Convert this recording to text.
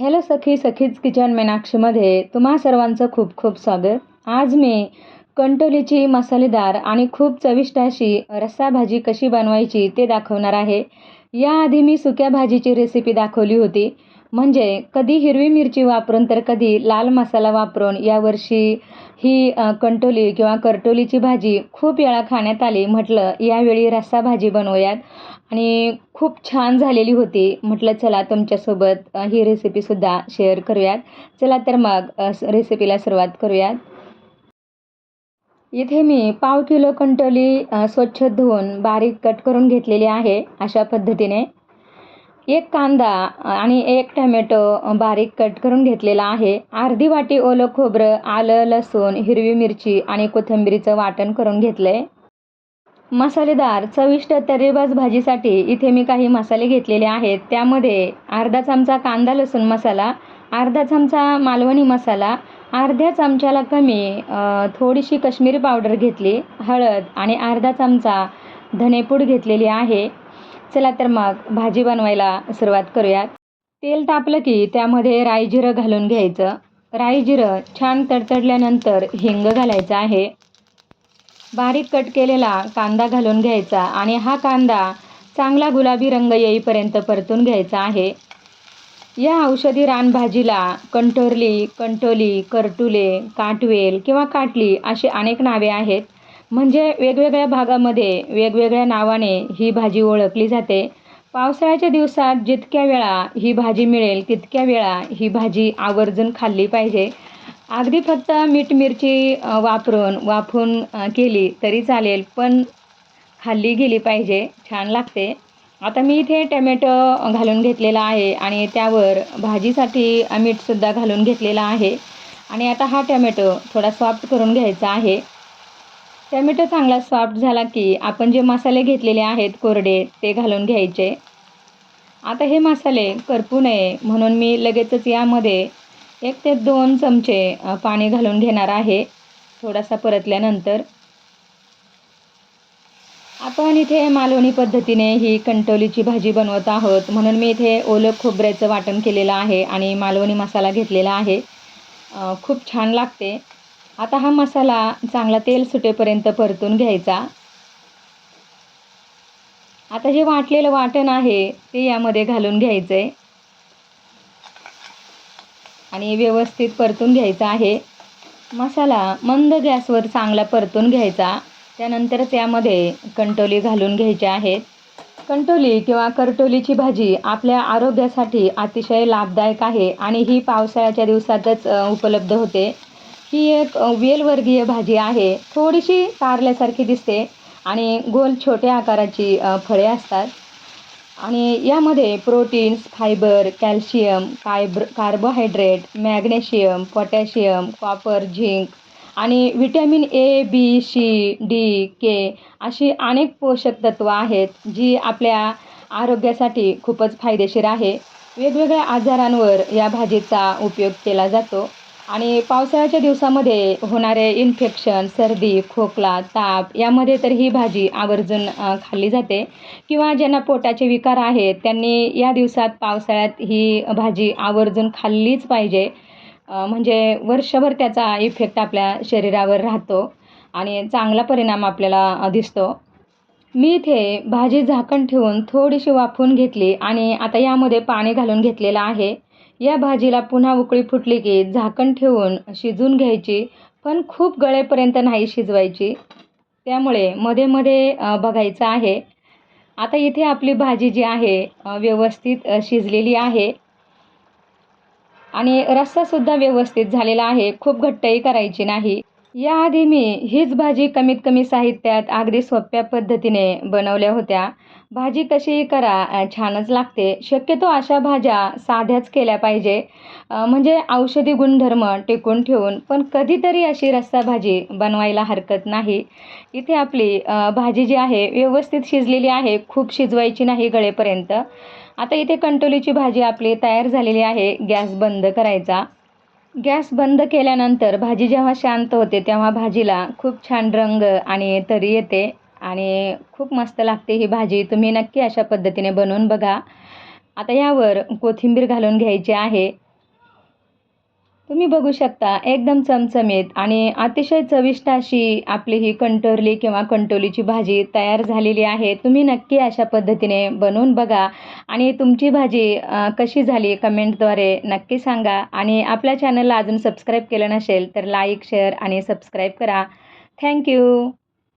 Hello सखी सखीज kitchen मीनाक्षीमध्ये तुम्हा सर्वांचं खूप खूप स्वागत. आज मी कंटोलीची मसालेदार आणि खूप चविष्ट अशी रस्सा भाजी कशी बनवायची ते दाखवणार आहे. याआधी मी सुक्या भाजीची रेसिपी दाखवली होती. म्हणजे कधी हिरवी मिरची वापरून तर कधी लाल मसाला वापरून यावर्षी ही कंटोली किंवा करटोलीची भाजी खूप वेळा खाण्यात आली. म्हटलं यावेळी रस्सा भाजी बनवूयात. आणि खूप छान झालेली होती. म्हटलं चला तुमच्यासोबत ही रेसिपीसुद्धा शेअर करूयात. चला तर मग रेसिपीला सुरुवात करूयात. इथे मी पाव किलो कंटोली स्वच्छ धुवून बारीक कट करून घेतलेली आहे अशा पद्धतीने. एक कांदा आणि एक टमॅटो बारीक कट करून घेतलेला आहे. अर्धी वाटी ओलं खोबरं आलं लसूण हिरवी मिरची आणि कोथिंबीरीचं वाटण करून घेतलं आहे मसालेदार चविष्ट तर्रीबाज भाजीसाठी इथे मी काही मसाले घेतलेले आहेत. त्यामध्ये अर्धा चमचा कांदा लसूण मसाला अर्धा चमचा मालवणी मसाला अर्ध्या चमच्याला कमी थोडीशी काश्मीरी पावडर घेतली हळद आणि अर्धा चमचा धनेपूड घेतलेली आहे. चला तर मग भाजी बनवायला सुरुवात करूयात. तेल तापलं की त्यामध्ये राई जिरं घालून घ्यायचं. राई जिरं छान तडतडल्यानंतर हिंग घालायचं आहे. बारीक कट केलेला कांदा घालून घ्यायचा आणि हा कांदा चांगला गुलाबी रंग येईपर्यंत परतून घ्यायचा आहे. या औषधी रानभाजीला कंटोरली कंटोली करटुले काटवेल किंवा काटली अशी अनेक नावे आहेत. म्हणजे वेगवेगळ्या भागामध्ये वेगवेगळ्या नावाने ही भाजी ओळखली जाते. पावसाळ्याच्या दिवसात जितक्या वेळा ही भाजी मिळेल तितक्या वेळा ही भाजी आवर्जून खाल्ली पाहिजे. अगदी फक्त मीठ मिरची वापरून वाफून केली तरी चालेल पण खाल्ली गेली पाहिजे. छान लागते. आता मी इथे टमॅटो घालून घेतलेला आहे आणि त्यावर भाजीसाठी मीठसुद्धा घालून घेतलेला आहे. आणि आता हा टमॅटो थोडा सॉफ्ट करून घ्यायचा आहे. टॅमॅटो चांगला सॉफ्ट झाला की आपण जे मसाले घेतलेले आहेत कोरडे ते घालून घ्यायचे. आता हे मसाले करपू नये म्हणून मी लगेचच यामध्ये एक ते दोन चमचे पाणी घालून घेणार आहे. थोडासा परतल्यानंतर आपण इथे मालवणी पद्धतीने ही कंटोलीची भाजी बनवत आहोत. म्हणून मी इथे ओलं खोबऱ्याचं वाटण केलेलं आहे आणि मालवणी मसाला घेतलेला आहे. खूप छान लागते. आता हा मसाला चांगला तेल सुटेपर्यंत परतून घ्यायचा. आता जे वाटलेलं वाटण आहे ते यामध्ये घालून घ्यायचं आहे आणि व्यवस्थित परतून घ्यायचा आहे. मसाला मंद गॅसवर चांगला परतून घ्यायचा. त्यानंतरच यामध्ये कंटोली घालून घ्यायचे आहेत कंटोली किंवा करटोलीची भाजी आपल्या आरोग्यासाठी अतिशय लाभदायक आहे आणि ही पावसाळ्याच्या दिवसातच उपलब्ध होते. ही एक वेलवर्गीय भाजी आहे. थोडीशी कारल्यासारखी दिसते आणि गोल छोट्या आकाराची फळे असतात. आणि यामध्ये proteins fibre calcium कायब्र carbohydrate magnesium potassium copper zinc आणि vitamin A B C D K अशी अनेक पोषक तत्व आहेत जी आपल्या आरोग्यासाठी खूपच फायदेशीर आहे. वेगवेगळ्या आजारांवर या भाजीचा उपयोग केला जातो. आणि पावसाळ्याच्या दिवसामध्ये होणारे इन्फेक्शन सर्दी खोकला ताप यामध्ये तर ही भाजी आवर्जून खाल्ली जाते. किंवा ज्यांना पोटाचे विकार आहेत त्यांनी या दिवसात पावसाळ्यात ही भाजी आवर्जून खाल्लीच पाहिजे. म्हणजे वर्षभर त्याचा इफेक्ट आपल्या शरीरावर राहतो आणि चांगला परिणाम आपल्याला दिसतो. मी इथे भाजी झाकण ठेवून थोडीशी वाफवून घेतली आणि आता यामध्ये पाणी घालून घेतलेलं आहे. या भाजीला पुन्हा उकळी फुटली की झाकण ठेवून शिजून घ्यायची पण खूप गळेपर्यंत नाही शिजवायची. त्यामुळे मध्ये मध्ये बघायचं आहे. आता इथे आपली भाजी जी आहे व्यवस्थित शिजलेली आहे. आणि रस्सासुद्धा व्यवस्थित झालेला आहे. खूप घट्टही करायची नाही. याआधी मी हीच भाजी कमीत कमी साहित्यात अगदी सोप्या पद्धतीने बनवल्या होत्या. भाजी कशीही करा छानच लागते. शक्यतो अशा भाज्या साध्याच केल्या पाहिजे. म्हणजे औषधी गुणधर्म टिकून ठेवून पण कधीतरी अशी रस्सा भाजी बनवायला हरकत नाही. इथे आपली भाजी जी आहे व्यवस्थित शिजलेली आहे खूप शिजवायची नाही गळेपर्यंत. आता इथे कंटोलीची भाजी आपली तयार झालेली आहे गॅस बंद करायचा. गॅस बंद केल्यानंतर भाजी जेव्हा शांत होते तेव्हा भाजीला खूप छान रंग आणि तरी येते आणि खूप मस्त लागते ही भाजी. तुम्ही नक्की अशा पद्धतीने बनवून बघा. आता यावर कोथिंबीर घालून घ्यायची आहे. तुम्ही बघू शकता एकदम चमचमीत आणि अतिशय चविष्ट अशी आपली ही कंटोरली किंवा कंटोलीची भाजी तयार झालेली आहे. तुम्ही नक्की अशा पद्धतीने बनवून बघा आणि तुमची भाजी कशी झाली कमेंटद्वारे नक्की सांगा. आणि आपल्या चॅनलला अजून सबस्क्राईब केलं नसेल तर लाईक शेअर आणि सबस्क्राईब करा. Thank you